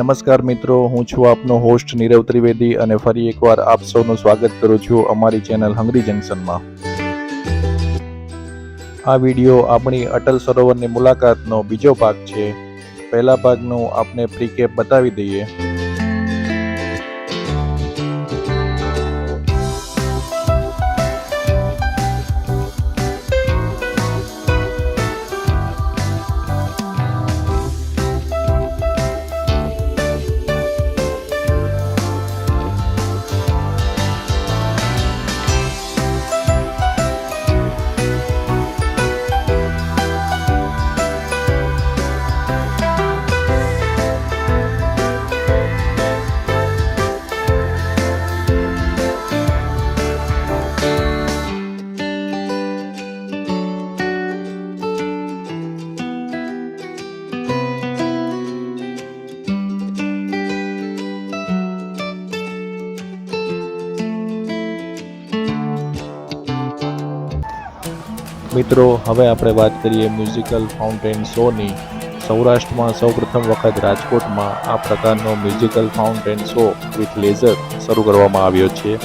નમસ્કાર મિત્રો, હું છું આપનો હોસ્ટ નીરવ ત્રિવેદી અને ફરી એકવાર આપ સૌનું સ્વાગત કરું છું અમારી ચેનલ હંગરી જંકશનમાં. આ વિડિયો આપણી અટલ સરોવરની મુલાકાતનો બીજો ભાગ છે. પહેલા ભાગનું આપને પ્રીકેપ બતાવી દઈએ. મિત્રો, હવે આપણે વાત કરીએ મ્યુઝિકલ ફાઉન્ટેન શોની સૌરાષ્ટ્રમાં સૌપ્રથમ વખત રાજકોટમાં આ પ્રકારનો musical fountain show with laser શરૂ કરવામાં આવ્યો છે.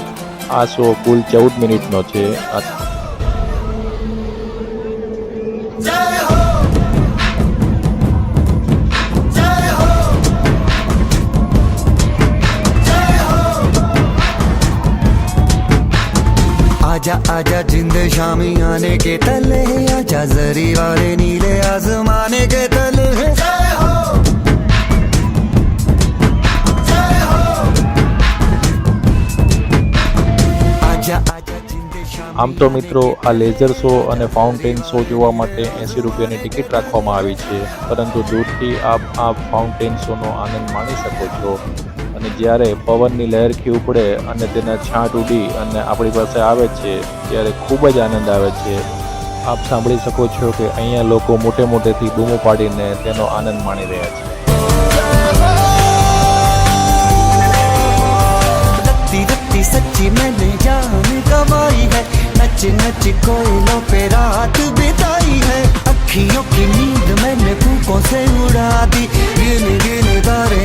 આ શો કુલ ચૌદ મિનિટનો છે. आजा आजा जिंद शामी आने के तले आजा जरी वाले नीले आसमाने के तले आजा आजा जिंद शामी આમ તો મિત્રો આ લેઝર શો અને ફાઉન્ટેન શો જોવા માટે એંસી રૂપિયાની ટિકિટ રાખવામાં આવી છે પરંતુ દૂરથી આપ આ ફાઉન્ટેન શોનો આનંદ માણી શકો છો અને જ્યારે પવનની લહેરખી ઉપડે અને તેના છાંટ ઉડી અને આપણી પાસે આવે છે ત્યારે ખૂબ જ આનંદ આવે છે આપ સાંભળી શકો છો કે અહીંયા લોકો મોટે મોટેથી બૂમો પાડીને તેનો આનંદ માણી રહ્યા છે रत्ती रत्ती सच्ची मैंने जान कमाई है नच नच कोयलों पे रात बिताई है अखियों की नींद मैंने फूकों से उड़ा दी गिन गिन तारे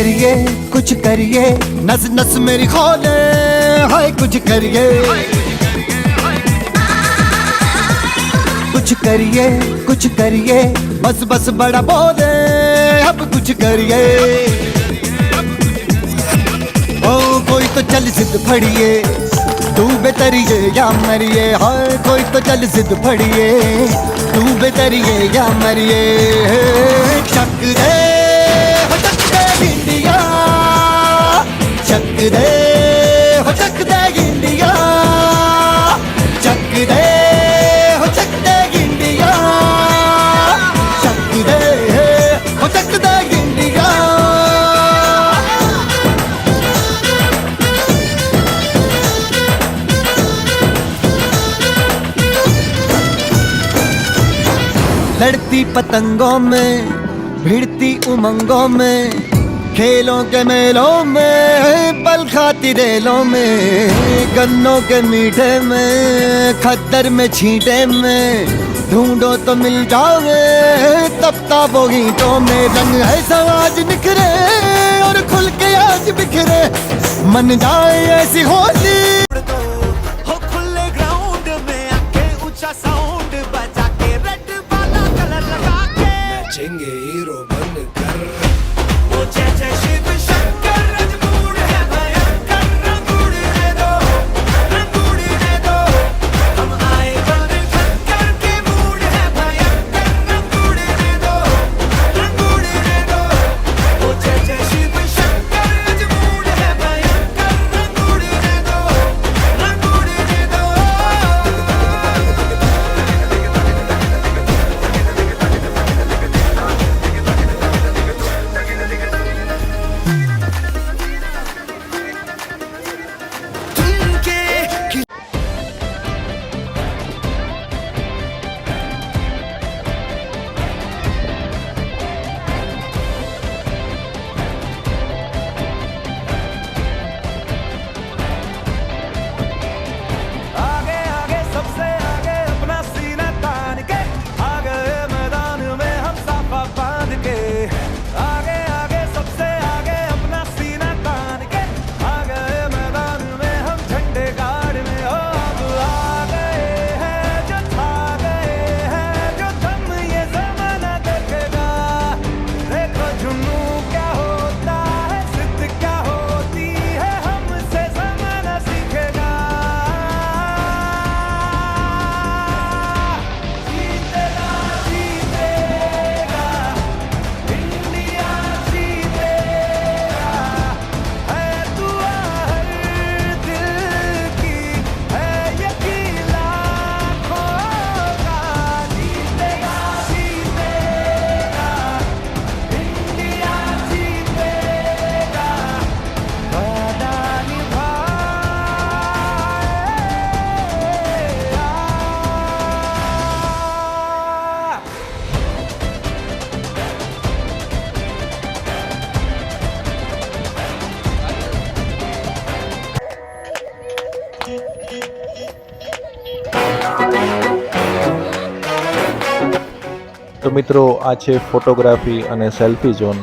करिए, कुछ करिए। नस नस मेरी खोले, हाय, कुछ करिए। कुछ करिए कुछ करिए। बस बस बड़ा बोले, अब कुछ करिए। ओ, कोई तो चल सिद्ध फड़िए तू बेतरिए या मरिए। हाय, कोई तो चल सिद्ध फड़िए तू बेतरिए या मरिए। शक दे de ho chak de india chak ho chak india chak ho chak india ladti patangon mein भिड़ती उमंगों में खेलों के मेलों में, पल खातिरेलों में, गन्नों के मीठे में खतर में छींटे में, ढूंढो तो मिल जाओगे तपता वो तो में, रंग है समाज निखरे और खुल के आज बिखरे, मन जाए ऐसी होती। તો મિત્રો, આ છે ફોટોગ્રાફી અને સેલ્ફી ઝોન.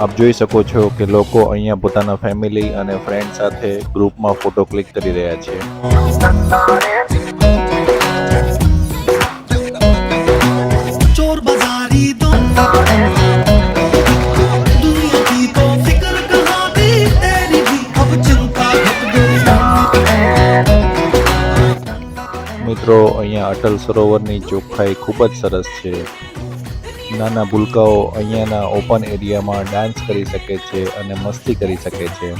આપ જોઈ શકો છો કે લોકો અહીંયા પોતાના ફેમિલી અને ફ્રેન્ડ સાથે ગ્રુપમાં ફોટો ક્લિક કરી રહ્યા છે. ચોર બજારી મિત્રો, અહીંયા અટલ સરોવરની ચોખ્ખાઈ ખૂબ જ સરસ છે. નાના ભૂલકાઓ અહીંયાના ઓપન એરિયામાં ડાન્સ કરી શકે છે અને મસ્તી કરી શકે છે.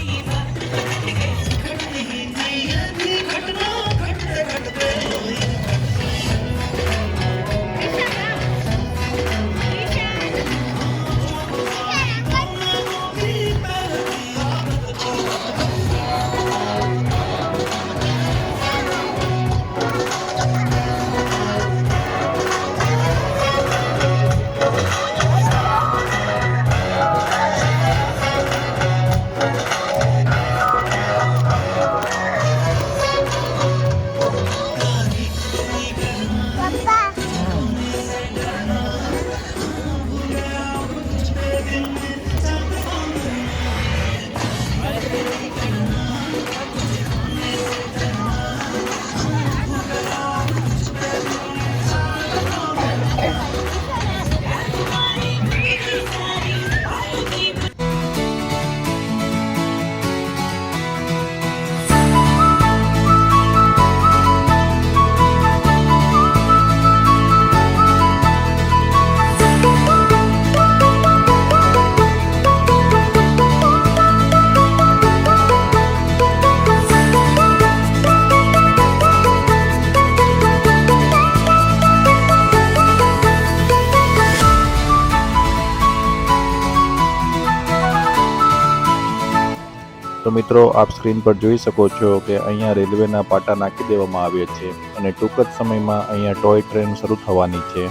તો મિત્રો, આપ સ્ક્રીન પર જોઈ શકો છો કે અહીંયા રેલવેના પાટા નાખી દેવામાં આવ્યા છે અને ટૂંક જ સમયમાં અહીંયા ટોય ટ્રેન શરૂ થવાની છે.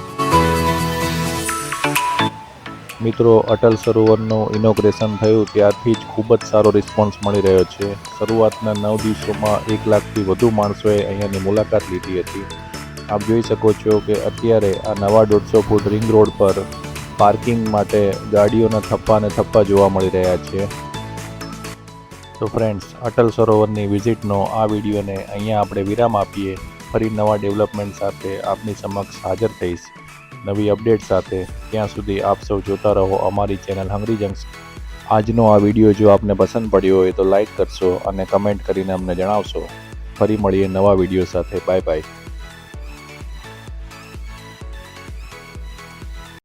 મિત્રો, અટલ સરોવરનું ઇનોગ્રેશન થયું ત્યારથી જ ખૂબ જ સારો રિસ્પોન્સ મળી રહ્યો છે. શરૂઆતના નવ દિવસોમાં એક લાખથી વધુ માણસોએ અહીંયાની મુલાકાત લીધી હતી. આપ જોઈ શકો છો કે અત્યારે આ નવા દોઢસો ફૂટ રિંગ રોડ પર પાર્કિંગ માટે ગાડીઓના થપ્પા અને થપ્પા જોવા મળી રહ્યા છે. તો ફ્રેન્ડ્સ અટલ સરોવરની વિઝિટનો આ વિડીયોને અહીંયા આપણે વિરામ આપીએ. ફરી નવા ડેવલપમેન્ટ સાથે આપની સમક્ષ હાજર થઈશ. નવી અપડેટ સાથે ત્યાં સુધી આપ સૌ જોતા રહો અમારી ચેનલ હંગરી જંક્સ આજનો આ વીડિયો જો આપને પસંદ પડ્યો હોય તો લાઈક કરશો અને કમેન્ટ કરીને અમને જણાવશો. ફરી મળીએ નવા વીડિયો સાથે. Bye bye